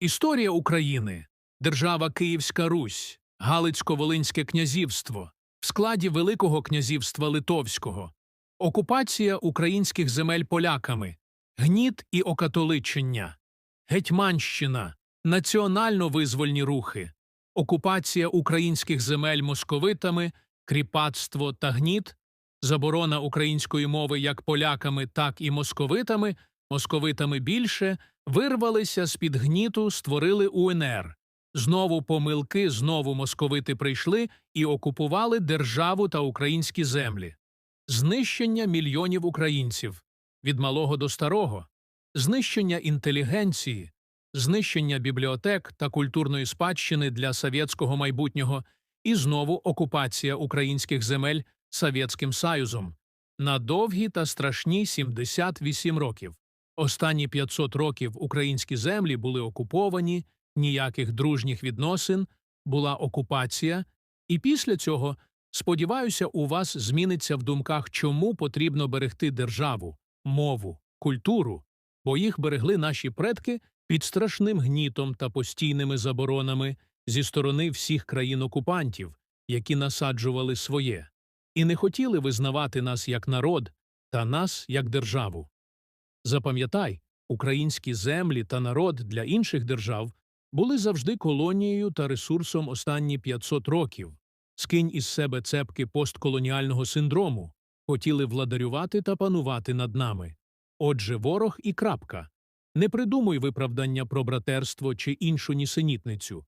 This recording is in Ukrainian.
Історія України, держава Київська Русь, Галицько-Волинське князівство, в складі Великого князівства Литовського, окупація українських земель поляками, гніт і окатоличення, Гетьманщина, національно-визвольні рухи, окупація українських земель московитами, кріпацтво та гніт, заборона української мови як поляками, так і московитами, московитами більше, вирвалися з-під гніту, створили УНР. Знову помилки, знову московити прийшли і окупували державу та українські землі. Знищення мільйонів українців від малого до старого, знищення інтелігенції, знищення бібліотек та культурної спадщини для совєтського майбутнього і знову окупація українських земель Совєтським Союзом на довгі та страшні 78 років. Останні 500 років українські землі були окуповані, ніяких дружніх відносин, була окупація, і після цього, сподіваюся, у вас зміниться в думках, чому потрібно берегти державу, мову, культуру, бо їх берегли наші предки під страшним гнітом та постійними заборонами зі сторони всіх країн-окупантів, які насаджували своє, і не хотіли визнавати нас як народ та нас як державу. Запам'ятай, українські землі та народ для інших держав були завжди колонією та ресурсом останні 500 років. Скинь із себе цепки постколоніального синдрому, хотіли владарювати та панувати над нами. Отже, ворог і крапка. Не придумуй виправдання про братерство чи іншу нісенітницю.